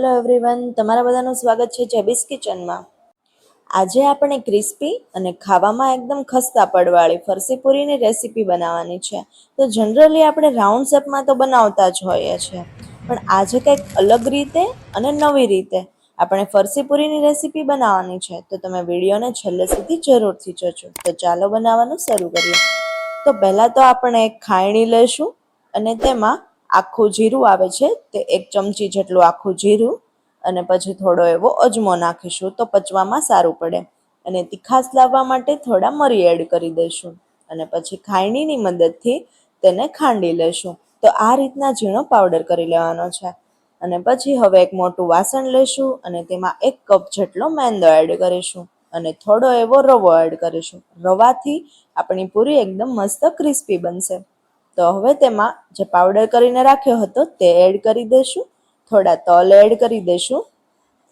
Hello everyone તમારા બધાનું સ્વાગત છે જેબીસ કિચનમાં આજે આપણે ક્રિસ્પી અને ખાવામાં એકદમ ખસ્તા પડવાળી, ફરસી પૂરીની રેસીપી બનાવવાની છે. તો જનરલી આપણે રાઉન્ડ શેપમાં તો બનાવતા જ હોઈએ છીએ. પણ આજે કંઈક અલગ રીતે અને નવી રીતે આપણે ફરસી પૂરીની રેસીપી બનાવવાની છે. તો તમે વિડીયોને છેલ્લે સુધી જરૂરથી જોજો. તો ચાલો બનાવવાનું શરૂ કરીએ. તો પહેલાં તો આપણે એક ખાયણી લઈશું અને તેમાં આખું જીરું આવે છે તે એક ચમચી જેટલું આખું જીરું અને પછી થોડો એવો અજમો નાખીશું તો પચવામાં સારું પડે. અને તીખાસ લાવવા માટે થોડા મરી એડ કરી દઈશું અને પછી ખાયણીની મદદથી તેને ખાંડી લેશું તો આ રીતના ઝીણો પાવડર કરી લેવાનો છે. અને પછી હવે એક મોટું વાસણ લેશું અને તેમાં એક કપ જેટલો મેંદો એડ કરીશું અને થોડો એવો રવો એડ કરીશું. રવાથી આપણી પૂરી એકદમ મસ્ત ક્રિસ્પી બનશે. તો હવે તેમાં જે પાવડર કરીને રાખ્યો હતો તે એડ કરી દઈશું થોડા તલ એડ કરી દઈશું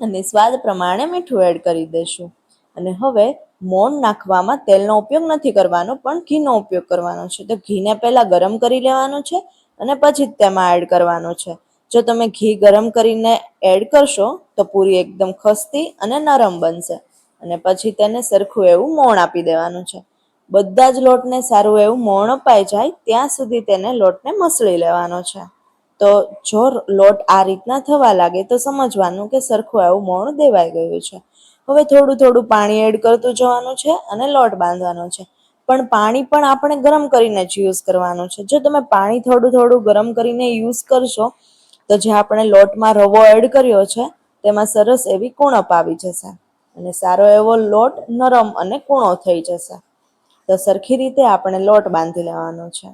અને સ્વાદ પ્રમાણે મીઠું એડ કરી દઈશું અને હવે મોણ નાખવામાં તેલનો ઉપયોગ નથી કરવાનો, પણ ઘીનો ઉપયોગ કરવાનો છે. તો ઘીને પહેલાં ગરમ કરી લેવાનું છે અને પછી જ તેમાં એડ કરવાનો છે. જો તમે ઘી ગરમ કરીને એડ કરશો તો પૂરી એકદમ ખસ્તી અને નરમ બનશે. અને પછી તેને સરખું એવું મોણ આપી દેવાનું છે. બધા જ લોટને સારું એવું મોણ અપાઈ જાય, ત્યાં સુધી તેને લોટને મસળી લેવાનો છે. તો જો લોટ આ રીતના થવા લાગે તો સમજવાનું કે સરખું એવું મોણ દેવાઈ ગયું છે. હવે થોડું થોડું પાણી એડ કરતું જવાનું છે અને લોટ બાંધવાનો છે. પણ પાણી પણ આપણે ગરમ કરીને જ યુઝ કરવાનું છે. જો તમે પાણી થોડું થોડું ગરમ કરીને યુઝ કરશો, તો જે આપણે લોટમાં રવો એડ કર્યો છે, તેમાં સરસ એવી કુણપ આવી જશે. અને સારો એવો લોટ નરમ અને કૂણો થઈ જશે. તો સરખી રીતે આપણે લોટ બાંધી લેવાનો છે.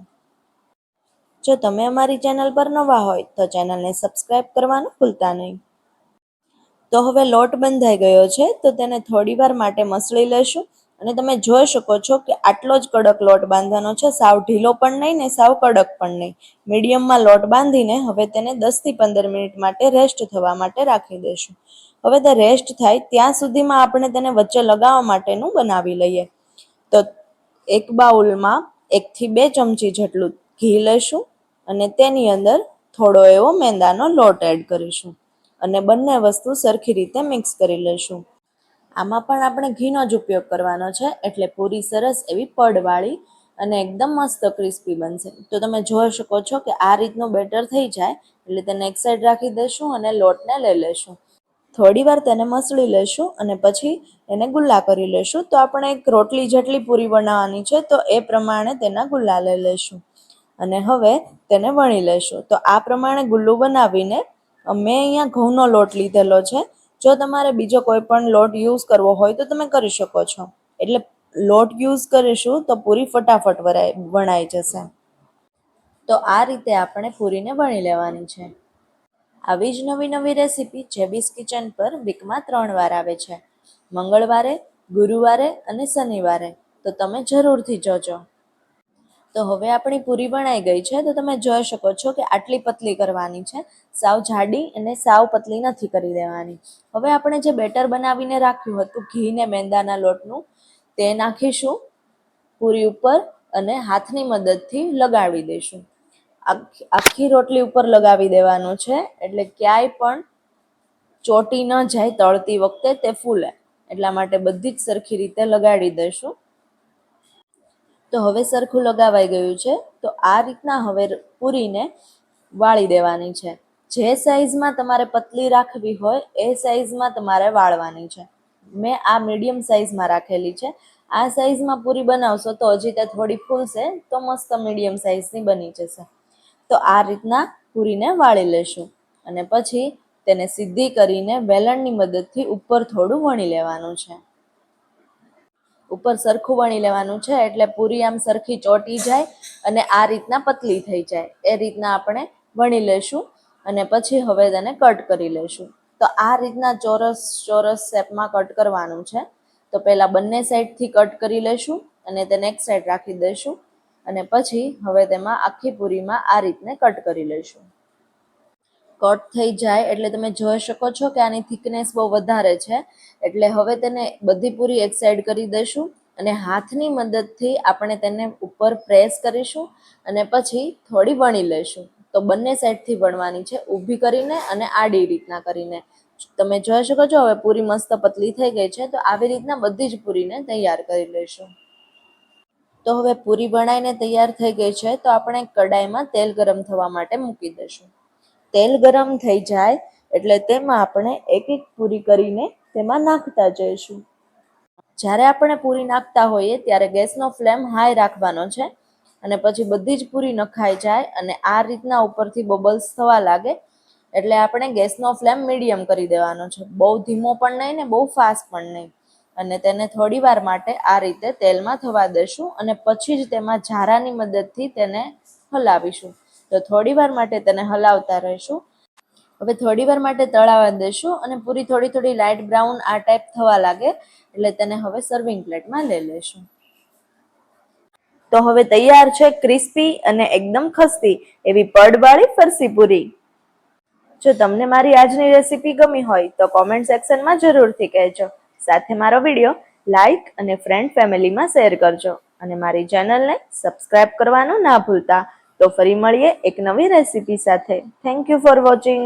જો તમે અમારી ચેનલ પર નવા હોય તો ચેનલને સબસ્ક્રાઈબ કરવાનું ભૂલતા નહીં. તો હવે લોટ બંધાઈ ગયો છે તો તેને થોડી વાર માટે મસળી લેશું અને તમે જોઈ શકો છો કે આટલો જ કડક લોટ બાંધવાનો છે. સાવ ઢીલો પણ નહીં ને સાવ કડક પણ નહીં. મીડિયમમાં લોટ બાંધીને હવે તેને દસથી પંદર મિનિટ માટે રેસ્ટ થવા માટે રાખી દઈશું. હવે તે રેસ્ટ થાય ત્યાં સુધીમાં આપણે તેને વચ્ચે લગાવવા માટેનું બનાવી લઈએ. તો એક બાઉલમાં એકથી બે ચમચી જેટલું ઘી લઈશું અને તેની અંદર થોડો એવો મેંદાનો લોટ એડ કરીશું અને બંને વસ્તુ સરખી રીતે મિક્સ કરી લઈશું. આમાં પણ આપણે ઘીનો જ ઉપયોગ કરવાનો છે એટલે પૂરી સરસ એવી પડવાળી અને એકદમ મસ્ત ક્રિસ્પી બનશે. તો તમે જોઈ શકો છો કે આ રીતનું બેટર થઈ જાય એટલે તેને એક સાઈડ રાખી દઈશું અને લોટને લઈ લઈશું. થોડી વાર તેને મસળી લેશું અને પછી એને ગુલ્લા કરી લેશું. તો આપણે એક રોટલી જેટલી પૂરી બનાવવાની છે, તો એ પ્રમાણે તેના ગુલ્લા લઈ લઈશું અને હવે તેને વણી લેશું. તો આ પ્રમાણે ગુલ્લું બનાવીને મેં અહીંયા ઘઉંનો લોટ લીધેલો છે. જો તમારે બીજો કોઈ પણ લોટ યુઝ કરવો હોય તો તમે કરી શકો છો. એટલે લોટ યુઝ કરીશું તો પૂરી ફટાફટ વરાય, વણાઈ જશે. તો આ રીતે આપણે પૂરીને વણી લેવાની છે. આવી જ નવી નવી રેસીપી જેબીસ કિચન પર વીકમાં ત્રણ વાર આવે છે. મંગળવારે, ગુરુવારે અને શનિવારે. તો તમે જરૂરથી જોજો. તો હવે આપણી પૂરી બનાઈ ગઈ છે. તો તમે જોઈ શકો છો કે આટલી પતલી કરવાની છે. સાવ જાડી અને સાવ પતલી નથી કરી દેવાની. હવે આપણે જે બેટર બનાવીને રાખ્યું હતું ઘી ને મેંદાના લોટનું, તે નાખીશું. પૂરી ઉપર અને હાથની મદદથી લગાવી દઈશું. આખી રોટલી ઉપર લગાવી દેવાનું છે. એટલે ક્યાંય પણ ચોટી ન જાય તળતી વખતે તે ફૂલે. એટલા માટે બધી જ સરખી રીતે લગાડી દઈશું. તો હવે સરખું લગાવાઈ ગયું છે. તો આ રીતના હવે પૂરીને વાળી દેવાની છે. જે સાઈઝમાં તમારે પતલી રાખવી હોય એ સાઈઝમાં તમારે વાળવાની છે. મેં આ મીડિયમ સાઈઝમાં રાખેલી છે. આ સાઈઝમાં પૂરી બનાવશો તો હજી તે થોડી ફૂલશે તો મસ્ત મીડિયમ સાઈઝની બની જશે. તો આ રીતના પૂરીને વાળી લેશું. અને પછી તેને સીધી કરીને વેલણની મદદથી ઉપર થોડું વણી લેવાનું છે. ઉપર સરખું વણી લેવાનું છે એટલે પૂરી આમ સરખી ચોટી જાય અને આ રીતના પતલી થઈ જાય. એ રીતના આપણે વણી લેશું અને પછી હવે તેને કટ કરી લેશું. તો આ રીતના ચોરસ ચોરસ શેપમાં કટ કરવાનું છે. તો પહેલાં બંને સાઈડથી કટ કરી લેશું અને તેને એક સાઈડ રાખી દઈશું અને પછી હવે તેમાં આખી પૂરીમાં આ રીતને કટ કરી લઈશું. કટ થઈ જાય એટલે તમે જોઈ શકો છો કે આની થિકનેસ બહુ વધારે છે. એટલે હવે તેને બધી પૂરી એક સાઈડ કરી દઈશું અને હાથની મદદથી આપણે તેને ઉપર પ્રેસ કરીશું અને પછી થોડી વણી લઈશું. તો બંને સાઈડથી વણવાની છે, ઊભી કરીને અને આડી રીતના કરીને. તમે જોઈ શકો છો, હવે પૂરી મસ્ત પતલી થઈ ગઈ છે, તો આવી રીતના બધી જ પૂરીને તૈયાર કરી લઈશું. તો હવે પૂરી બનાવીને તૈયાર થઈ ગઈ છે, તો આપણે કડાઈમાં તેલ ગરમ થવા માટે મૂકી દઈશું. તેલ ગરમ થઈ જાય એટલે તેમાં આપણે એક એક પૂરી કરીને તેમાં નાખતા જઈશું. જ્યારે આપણે પૂરી નાખતા હોઈએ ત્યારે ગેસનો ફ્લેમ હાઈ રાખવાનો છે અને પછી બધી જ પૂરી નખાઈ જાય અને આ રીતના ઉપરથી બબલ્સ થવા લાગે એટલે આપણે ગેસનો ફ્લેમ મીડિયમ કરી દેવાનો છે. બહુ ધીમો પણ નહીં ને બહુ ફાસ્ટ પણ નહીં. અને તેને થોડી વાર માટે આ રીતે તેલમાં થવા દઈશું અને પછી જ તેમાં ઝારાની મદદથી તેને હલાવીશું. તો થોડી વાર માટે તેને હલાવતા રહીશું. હવે થોડી વાર માટે તળાવવા દઈશું અને પૂરી થોડી થોડી લાઇટ બ્રાઉન આ ટાઈપ થવા લાગે એટલે તેને હવે સર્વિંગ પ્લેટમાં લઈ લેશું. તો હવે તૈયાર છે ક્રિસ્પી અને એકદમ ખસ્તી એવી પડવાળી ફરસી પૂરી. જો તમને મારી આજની રેસીપી ગમી હોય તો કોમેન્ટ સેક્શનમાં જરૂરથી કહેજો. સાથે મારો વીડિયો લાઈક અને ફ્રેન્ડ ફેમિલીમાં શેર કરજો. અને મારી ચેનલને સબસ્ક્રાઇબ કરવાનું ના ભૂલતા. તો ફરી મળીએ એક નવી રેસીપી સાથે. Thank you for watching